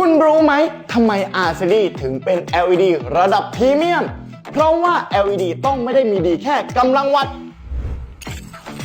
คุณรู้ไหมทำไม RCD ถึงเป็น LED ระดับพรีเมียม เพราะว่า LED ต้องไม่ได้มีดีแค่กำลังวัด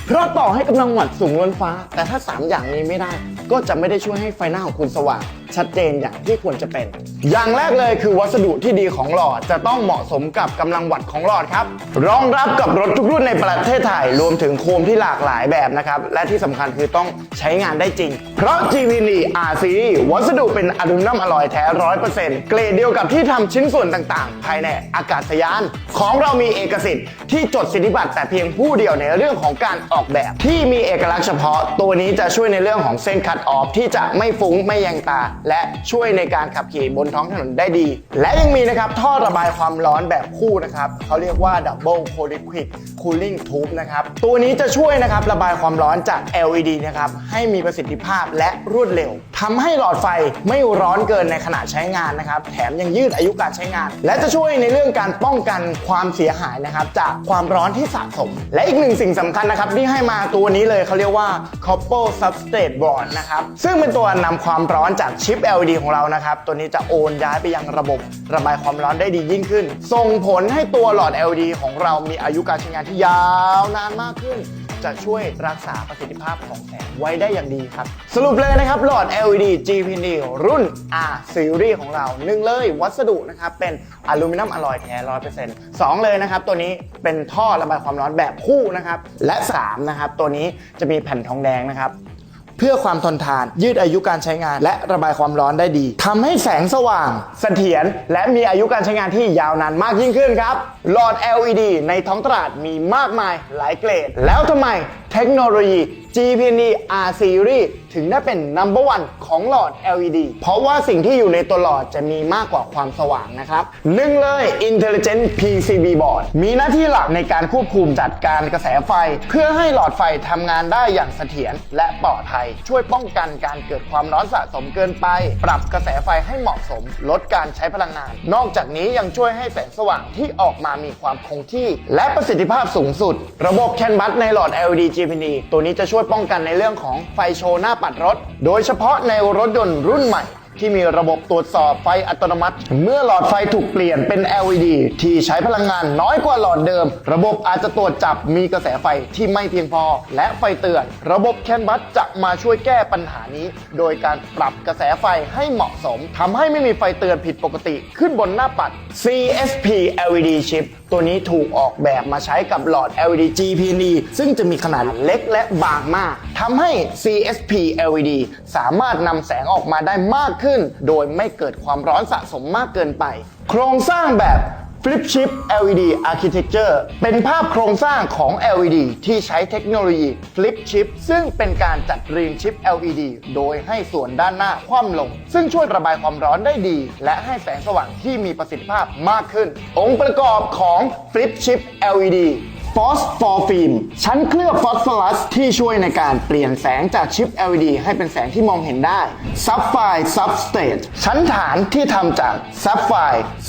เพราะต่อให้กำลังวัดสูงล้นฟ้า แต่ถ้า 3 อย่างนี้ไม่ได้ ก็จะไม่ได้ช่วยให้ไฟหน้าของคุณสว่าง ชัดเจนอย่างที่ควรจะเป็น อย่างแรกเลยคือวัสดุที่ดีของหลอดจะต้องเหมาะสมกับกำลังวัดของหลอดครับ รองรับกับรถทุกรุ่นในประเทศไทยรวมถึงโคมที่หลากหลายแบบนะครับ และที่สำคัญคือต้องใช้งานได้จริง เพราะ GVD R Series วัสดุเป็นอลูมิเนียมอลลอยแท้100%เปอร์เซ็นต์เกรดเดียวกับที่ทำชิ้นส่วนต่างๆ ภายในอากาศยาน ของเรามีเอกสิทธิ์ที่จดสิทธิบัตรแต่เพียงผู้เดียวในเรื่องของการออกแบบ ที่มีเอกลักษณ์เฉพาะ ตัวนี้จะช่วยในเรื่องของเส้นคัดออฟที่จะไม่ฟุ้งไม่แยงตาและช่วยในการขับขี่บนท้องถนนได้ดี และยังมีนะครับท่อระบายความร้อนแบบคู่นะครับเขาเรียกว่า Double c o l i q u i d Cooling Tube นะครับตัวนี้จะช่วยนะครับระบายความร้อนจาก LED นะครับให้มีประสิทธิภาพและรวดเร็วทำให้หลอดไฟไม่ร้อนเกินในขณะใช้งานนะครับแถมยังยืดอายุการใช้งาน และจะช่วยในเรื่องการป้องกันความเสียหายนะครับจากความร้อนที่สะสม และอีกหนึ่งสิ่งสำคัญนะครับที่ให้มาตัวนี้เลยเขาเรียกว่า Copper Substrate Board นะครับซึ่งเป็นตัวนำความร้อนจากชิิป LED ของเรานะครับ ตัวนี้จะโอนย้ายไปยังระบบระบายความร้อนได้ดียิ่งขึ้น ส่งผลให้ตัวหลอด LED ของเรามีอายุการใช้งานที่ยาวนานมากขึ้น จะช่วยรักษาประสิทธิภาพของแสงไว้ได้อย่างดีครับ สรุปเลยนะครับหลอด LED GPD รุ่น R Series ของเราหนึ่งเลยวัสดุนะครับเป็นอลูมิเนียมอลลอยแท้100%สองเลยนะครับ ตัวนี้เป็นท่อระบายความร้อนแบบคู่นะครับและ3นะครับตัวนี้จะมีแผ่นทองแดงนะครับ เพื่อความทนทาน ยืดอายุการใช้งาน และระบายความร้อนได้ดีทำให้แสงสว่าง เสถียรและมีอายุการใช้งานที่ยาวนานมากยิ่งขึ้นครับ หลอด LED ในท้องตลาดมีมากมายหลายเกรด แล้วทำไมเทคโนโลยี GPD R Series ถึงได้เป็น number one ของหลอด LED เพราะว่าสิ่งที่อยู่ในตัวหลอดจะมีมากกว่าความสว่างนะครับหนึ่งเลย Intelligent PCB Board มีหน้าที่หลักในการควบคุมจัดการกระแสไฟ เพื่อให้หลอดไฟทำงานได้อย่างเสถียรและปลอดภัยช่วยป้องกันการเกิดความร้อนสะสมเกินไป ปรับกระแสไฟให้เหมาะสม ลดการใช้พลังงาน นอกจากนี้ยังช่วยให้แสงสว่างที่ออกมามีความคงที่ และประสิทธิภาพสูงสุด ระบบแคนบัสในหลอด LED GPD ตัวนี้จะช่วยป้องกันในเรื่องของไฟโชว์หน้าปัดรถ โดยเฉพาะในรถยนต์รุ่นใหม่ ที่มีระบบตรวจสอบไฟอัตโนมัติ เมื่อหลอดไฟถูกเปลี่ยนเป็น LED ที่ใช้พลังงานน้อยกว่าหลอดเดิม ระบบอาจจะตรวจจับมีกระแสไฟที่ไม่เพียงพอ และไฟเตือน ระบบแคนบัสจะมาช่วยแก้ปัญหานี้ โดยการปรับกระแสไฟให้เหมาะสมทำให้ไม่มีไฟเตือนผิดปกติ ขึ้นบนหน้าปัด CSP LED chip ตัวนี้ถูกออกแบบมาใช้กับหลอด LED GPD ซึ่งจะมีขนาดเล็กและบางมากทำให้ CSP LED สามารถนำแสงออกมาได้มากขึ้น โดยไม่เกิดความร้อนสะสมมากเกินไป โครงสร้างแบบ Flip Chip LED Architecture เป็นภาพโครงสร้างของ LED ที่ใช้เทคโนโลยี Flip Chip ซึ่งเป็นการจัดเรียงชิป LED โดยให้ส่วนด้านหน้าคว่ำลง ซึ่งช่วยระบายความร้อนได้ดี และให้แสงสว่างที่มีประสิทธิภาพมากขึ้น องค์ประกอบของ Flip Chip LED ฟอสฟอร์ฟิล์มชั้นเคลือบฟอสฟอรัสที่ช่วยในการเปลี่ยนแสงจากชิป LED ให้เป็นแสงที่มองเห็นได้ซับไฟซับสเตทชั้นฐานที่ทำจากซับไฟ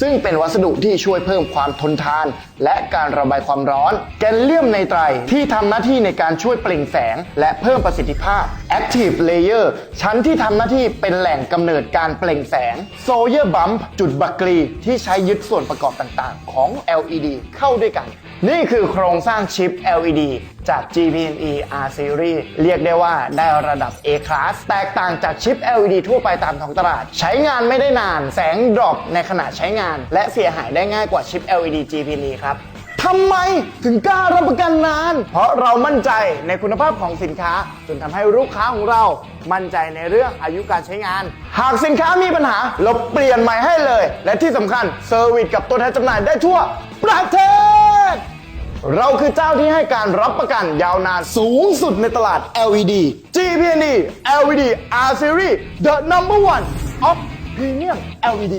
ซึ่งเป็นวัสดุที่ช่วยเพิ่มความทนทาน และการระบายความร้อน แกนเลียมไนไตรที่ทำหน้าที่ในการช่วยเปล่งแสง และเพิ่มประสิทธิภาพ Active Layer ชั้นที่ทำหน้าที่เป็นแหล่งกำเนิดการเปล่งแสง Soldier Bump จุดบักกรีที่ใช้ยึดส่วนประกอบต่างๆ ของ LED เข้าด้วยกัน นี่คือโครงสร้างชิป LED จาก GPNE R Series เรียกได้ว่าได้ระดับ A Class แตกต่างจากชิป LED ทั่วไปตามท้องตลาด ใช้งานไม่ได้นานแสงดรอปในขณะใช้งาน และเสียหายได้ง่ายกว่าชิป LED GPNE ครับทำไมถึงกล้ารับประกันนาน เพราะเรามั่นใจในคุณภาพของสินค้า จนทำให้ลูกค้าของเรา มั่นใจในเรื่องอายุการใช้งาน หากสินค้ามีปัญหา เราเปลี่ยนใหม่ให้เลย และที่สำคัญเซอร์วิสกับตัวแทนจำหน่ายได้ทั่วประเทศ เราคือเจ้าที่ให้การรับประกันยาวนานสูงสุดในตลาด LED GPNE LED R Series the number one of premium LED